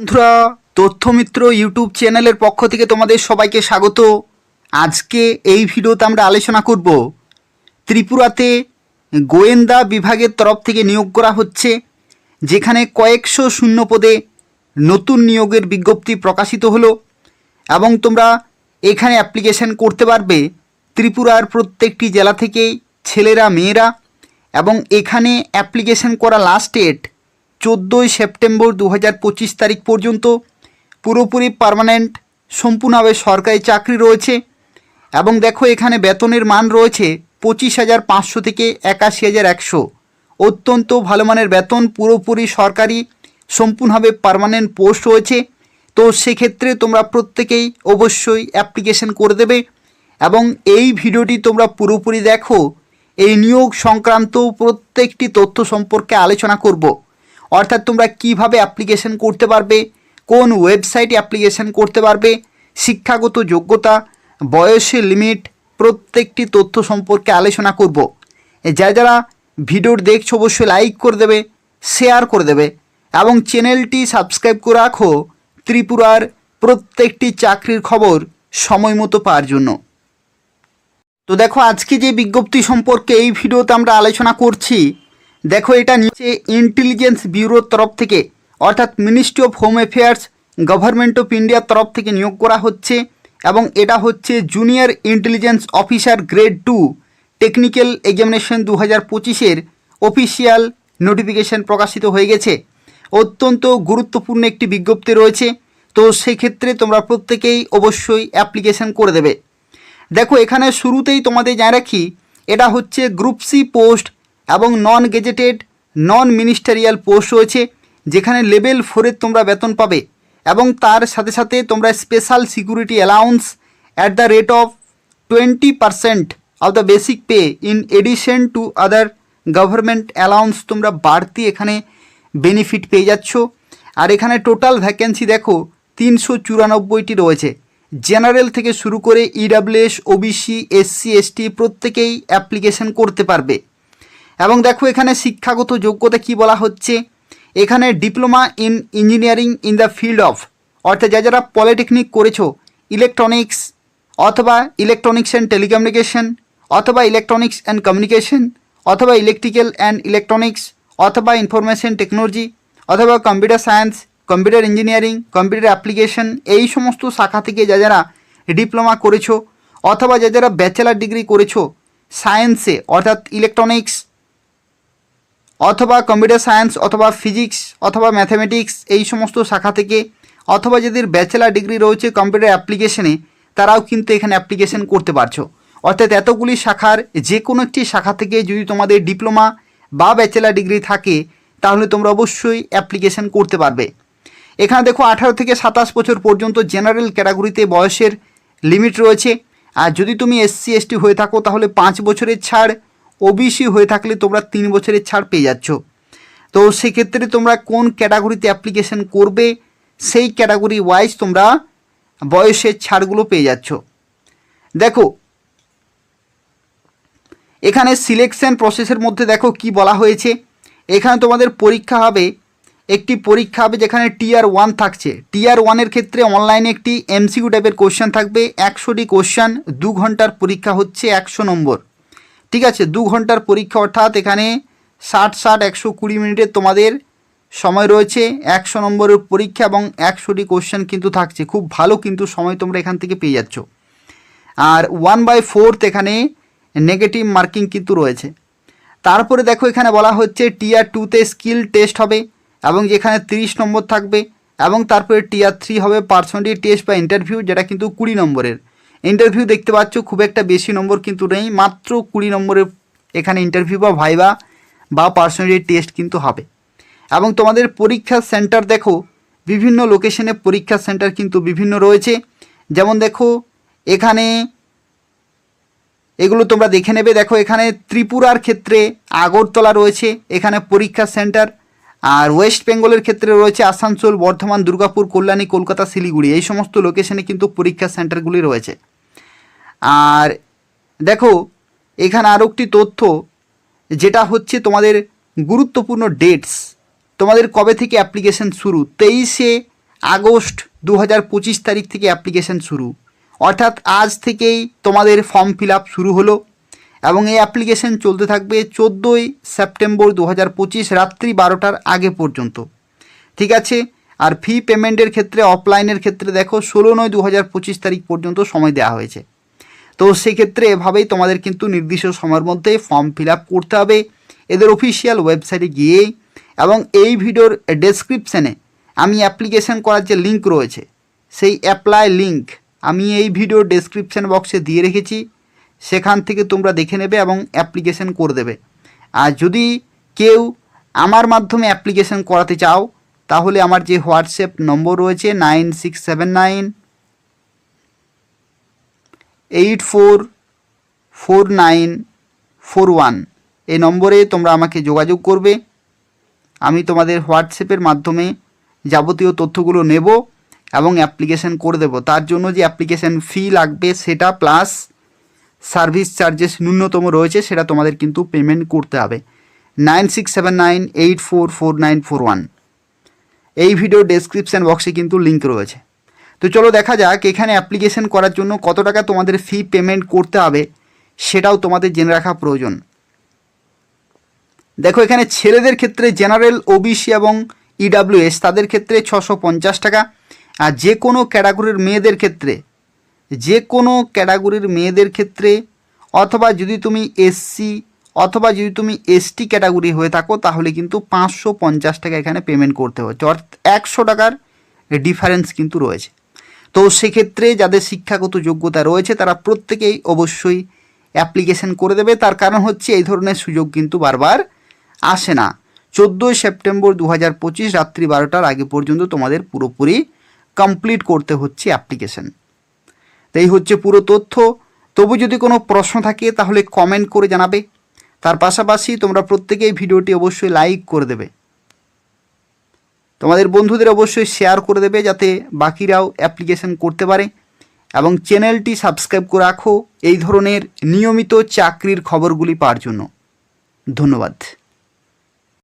বন্ধুরা, তথ্যমিত্র ইউটিউব চ্যানেলের পক্ষ থেকে তোমাদের সবাইকে স্বাগত। আজকে এই ভিডিওতে আমরা আলোচনা করব, ত্রিপুরাতে গোয়েন্দা বিভাগের তরফ থেকে নিয়োগ করা হচ্ছে, যেখানে কয়েকশো শূন্য পদে নতুন নিয়োগের বিজ্ঞপ্তি প্রকাশিত হলো এবং তোমরা এখানে অ্যাপ্লিকেশন করতে পারবে ত্রিপুরার প্রত্যেকটি জেলা থেকেই ছেলেরা, মেয়েরা এবং এখানে অ্যাপ্লিকেশন করা লাস্ট ডেট চোদ্দোই সেপ্টেম্বর দু হাজার পঁচিশ তারিখ পর্যন্ত পুরোপুরি পার্মানেন্ট সম্পূর্ণভাবে সরকারি চাকরি রয়েছে এবং দেখো এখানে বেতনের মান রয়েছে পঁচিশ হাজার পাঁচশো থেকে একাশি হাজার একশো। অত্যন্ত ভালো মানের বেতন, পুরোপুরি সরকারি, সম্পূর্ণভাবে পার্মানেন্ট পোস্ট রয়েছে। তো সেক্ষেত্রে তোমরা প্রত্যেকেই অবশ্যই অ্যাপ্লিকেশন করে দেবে এবং এই ভিডিওটি তোমরা পুরোপুরি দেখো। এই নিয়োগ সংক্রান্ত প্রত্যেকটি তথ্য সম্পর্কে আলোচনা করব। অর্থাৎ তোমরা কীভাবে অ্যাপ্লিকেশন করতে পারবে, কোন ওয়েবসাইটে অ্যাপ্লিকেশন করতে পারবে, শিক্ষাগত যোগ্যতা, বয়সের লিমিট প্রত্যেকটি তথ্য সম্পর্কে আলোচনা করব। যারা যারা ভিডিওর দেখছ অবশ্যই লাইক করে দেবে শেয়ার করে দেবে এবং চ্যানেলটি সাবস্ক্রাইব করে রাখো ত্রিপুরার প্রত্যেকটি চাকরির খবর সময় মতো পাওয়ার জন্য। তো দেখো আজকে যে বিজ্ঞপ্তি সম্পর্কে এই ভিডিওতে আমরা আলোচনা করছি দেখো এটা নিচে ইন্টেলিজেন্স ব্যুরোর তরফ থেকে, অর্থাৎ ministry of home affairs government of ইন্ডিয়ার তরফ থেকে নিয়োগ করা হচ্ছে এবং এটা হচ্ছে junior intelligence officer grade two technical examination দু হাজার পঁচিশের অফিসিয়াল নোটিফিকেশন প্রকাশিত হয়ে গেছে। অত্যন্ত গুরুত্বপূর্ণ একটি বিজ্ঞপ্তি রয়েছে, তো সেক্ষেত্রে তোমরা প্রত্যেকেই অবশ্যই অ্যাপ্লিকেশন করে দেবে। দেখো এখানে শুরুতেই তোমাদের জানা রাখি, এটা হচ্ছে গ্রুপ সি পোস্ট এবং non gazetted non ministerial post রয়েছে, যেখানে লেভেল ফোরের তোমরা বেতন পাবে এবং তার সাথে সাথে তোমরা special security allowance at the rate of twenty percent of the basic pay in addition to other government allowance তোমরা বাড়তি এখানে বেনিফিট পেয়ে যাচ্ছ। আর এখানে টোটাল ভ্যাকেন্সি দেখো, তিনশো চুরানব্বইটি রয়েছে। জেনারেল থেকে শুরু করে ইডাব্লিউএস ওবিসি এসসি এসটি প্রত্যেকেই অ্যাপ্লিকেশন করতে পারবে। এবং দেখো এখানে শিক্ষাগত যোগ্যতা কি বলা হচ্ছে? এখানে diploma in engineering in the field of, অর্থাৎ যা যারা পলিটেকনিক করেছ, ইলেকট্রনিক্স অথবা ইলেকট্রনিক্স অ্যান্ড টেলিকমিউনিকেশন, অথবা ইলেকট্রনিক্স অ্যান্ড কমিউনিকেশন, অথবা ইলেকট্রিক্যাল অ্যান্ড ইলেকট্রনিক্স, অথবা ইনফরমেশন টেকনোলজি, অথবা computer science, computer engineering, computer application, এই সমস্ত শাখা থেকে যা যারা ডিপ্লোমা করেছ, অথবা যা যারা ব্যাচেলার ডিগ্রি করেছ, সায়েন্সে, অর্থাৎ ইলেকট্রনিক্স অথবা কম্পিউটার সায়েন্স, অথবা ফিজিক্স, অথবা ম্যাথামেটিক্স, এই সমস্ত শাখা থেকে, অথবা যাদের ব্যাচেলার ডিগ্রি রয়েছে কম্পিউটার অ্যাপ্লিকেশনে, তারাও কিন্তু এখানে অ্যাপ্লিকেশন করতে পারছ। অর্থাৎ এতগুলি শাখার যে কোনো একটি শাখা থেকে যদি তোমাদের ডিপ্লোমা বা ব্যাচেলার ডিগ্রি থাকে, তাহলে তোমরা অবশ্যই অ্যাপ্লিকেশন করতে পারবে। এখানে দেখো আঠারো থেকে সাতাশ বছর পর্যন্ত জেনারেল ক্যাটাগরিতে বয়সের লিমিট রয়েছে। আর যদি তুমি এসসি, এসটি হয়ে থাকো, তাহলে পাঁচ বছরের ছাড় ওবিসি হয়ে থাকলে তোমরা তিন বছরের ছাড় পেয়ে যাচ্ছ। তো সেক্ষেত্রে তোমরা কোন ক্যাটাগরিতে অ্যাপ্লিকেশন করবে, সেই ক্যাটাগরি ওয়াইজ তোমরা বয়সের ছাড়গুলো পেয়ে যাচ্ছ। দেখো, এখানে সিলেকশন প্রসেসের মধ্যে দেখো কি বলা হয়েছে। এখানে তোমাদের পরীক্ষা হবে, একটি পরীক্ষা হবে যেখানে টিয়ার ওয়ান থাকছে। টিয়ার ওয়ানের ক্ষেত্রে অনলাইনে একটি এমসিকিউ টাইপের কোশ্চেন থাকবে, একশোটি কোশ্চেন দু ঘণ্টার পরীক্ষা হচ্ছে একশো নম্বর। ঠিক আছে, দু ঘণ্টার পরীক্ষা, অর্থাৎ এখানে ষাট ষাট একশো কুড়ি মিনিটের তোমাদের সময় রয়েছে, একশো নম্বরের পরীক্ষা এবং একশোটি কোশ্চেন কিন্তু থাকছে। খুব ভালো কিন্তু সময় তোমরা এখান থেকে পেয়ে যাচ্ছ। আর ওয়ান বাই ফোর্থ এখানে নেগেটিভ মার্কিং কিন্তু রয়েছে। তারপরে দেখো এখানে বলা হচ্ছে টিয়ার টুতে স্কিল টেস্ট হবে এবং যেখানে তিরিশ নম্বর থাকবে এবং তারপরে টিয়ার থ্রি হবে পার্সোনালিটি টেস্ট বা ইন্টারভিউ যেটা কিন্তু কুড়ি নম্বরের। ইন্টারভিউ দেখতে পাচ্ছ, খুব একটা বেশি নম্বর কিন্তু নেই, মাত্র কুড়ি নম্বরের এখানে ইন্টারভিউ বা ভাইবা বা পার্সোনালিটি টেস্ট কিন্তু হবে। এবং তোমাদের পরীক্ষার সেন্টার দেখো, বিভিন্ন লোকেশনে পরীক্ষার সেন্টার কিন্তু বিভিন্ন রয়েছে। যেমন দেখো, এখানে এগুলো তোমরা দেখে নেবে। দেখো, এখানে ত্রিপুরার ক্ষেত্রে আগরতলা রয়েছে, এখানে পরীক্ষা সেন্টার আর ওয়েস্ট বেঙ্গলের ক্ষেত্রে রয়েছে আসানসোল, বর্ধমান, দুর্গাপুর, কল্যাণী, কলকাতা, শিলিগুড়ি। এই সমস্ত লোকেশনে কিন্তু পরীক্ষা সেন্টারগুলি রয়েছে। আর দেখো, এখানে আরও একটি তথ্য, যেটা হচ্ছে তোমাদের গুরুত্বপূর্ণ ডেটস তোমাদের কবে থেকে অ্যাপ্লিকেশন শুরু? তেইশে আগস্ট দু হাজার পঁচিশ তারিখ থেকে অ্যাপ্লিকেশন শুরু। অর্থাৎ আজ থেকেই তোমাদের ফর্ম ফিল আপ শুরু হলো এবং এই অ্যাপ্লিকেশন চলতে থাকবে চোদ্দোই সেপ্টেম্বর দু হাজার পঁচিশ রাত্রি বারোটার আগে পর্যন্ত। ঠিক আছে? আর ফি পেমেন্টের ক্ষেত্রে অফলাইনের ক্ষেত্রে দেখো, ষোলো নয় দু তারিখ পর্যন্ত সময় দেওয়া হয়েছে। তো সেক্ষেত্রে এভাবেই তোমাদের কিন্তু নির্দিষ্ট সময়ের মধ্যে ফর্ম ফিল করতে হবে এদের অফিসিয়াল ওয়েবসাইটে গিয়ে এবং এই ভিডিওর ডেসক্রিপশানে আমি অ্যাপ্লিকেশন করার যে লিঙ্ক রয়েছে, সেই অ্যাপ্লাই লিঙ্ক আমি এই ভিডিওর ডেসক্রিপশান বক্সে দিয়ে রেখেছি। সেখান থেকে তোমরা দেখে নেবে এবং অ্যাপ্লিকেশন করে দেবে। আর যদি কেউ আমার মাধ্যমে অ্যাপ্লিকেশন করাতে চাও, তাহলে আমার যে হোয়াটসঅ্যাপ নম্বর রয়েছে nine six seven nine eight four four nine four one এই নম্বরে তোমরা আমাকে যোগাযোগ করবে। আমি তোমাদের হোয়াটসঅ্যাপের মাধ্যমে যাবতীয় তথ্যগুলো নেব এবং অ্যাপ্লিকেশন করে দেব। তার জন্য যে অ্যাপ্লিকেশন ফি লাগবে সেটা প্লাস সার্ভিস চার্জেস ন্যূনতম রয়েছে, সেটা তোমাদের কিন্তু পেমেন্ট করতে হবে। Nine six seven nine eight four four nine four one এই ভিডিও ডেসক্রিপশান বক্সে কিন্তু লিঙ্ক রয়েছে। তো চলো দেখা যাক, এখানে অ্যাপ্লিকেশন করার জন্য কত টাকা তোমাদের ফি পেমেন্ট করতে হবে, সেটাও তোমাদের জেনে রাখা প্রয়োজন। দেখো, এখানে ছেলেদের ক্ষেত্রে জেনারেল ওবিসি এবং ইডাব্লিউএস তাদের ক্ষেত্রে ছশো পঞ্চাশ টাকা। আর যে কোনো ক্যাটাগরির মেয়েদের ক্ষেত্রে, যে কোনো ক্যাটাগরির মেয়েদের ক্ষেত্রে, অথবা যদি তুমি এসসি অথবা যদি তুমি এসটি ক্যাটাগরি হয়ে থাকো, তাহলে কিন্তু পাঁচশো পঞ্চাশ টাকা এখানে পেমেন্ট করতে হচ্ছে। অর্থাৎ একশো টাকার ডিফারেন্স কিন্তু রয়েছে। তো সেক্ষেত্রে যাদের শিক্ষাগত যোগ্যতা রয়েছে, তারা প্রত্যেকেই অবশ্যই অ্যাপ্লিকেশন করে দেবে। তার কারণ হচ্ছে, এই ধরনের সুযোগ কিন্তু বারবার আসে না। চোদ্দোই সেপ্টেম্বর দু হাজার পঁচিশ রাত্রি বারোটার আগে পর্যন্ত তোমাদের পুরোপুরি কমপ্লিট করতে হচ্ছে অ্যাপ্লিকেশন তো এই হচ্ছে পুরো তথ্য। তবু যদি কোনো প্রশ্ন থাকে, তাহলে কমেন্ট করে জানাবে। তার পাশাপাশি তোমরা প্রত্যেকেই ভিডিওটি অবশ্যই লাইক করে দেবে। তোমাদের বন্ধুদের অবশ্যই শেয়ার করে দেবে যাতে বাকিরাও অ্যাপ্লিকেশন করতে পারে। এবং চ্যানেলটি সাবস্ক্রাইব করে রাখো। এই ধরনের নিয়মিত চাকরির খবরগুলি পাওয়ার জন্য। ধন্যবাদ।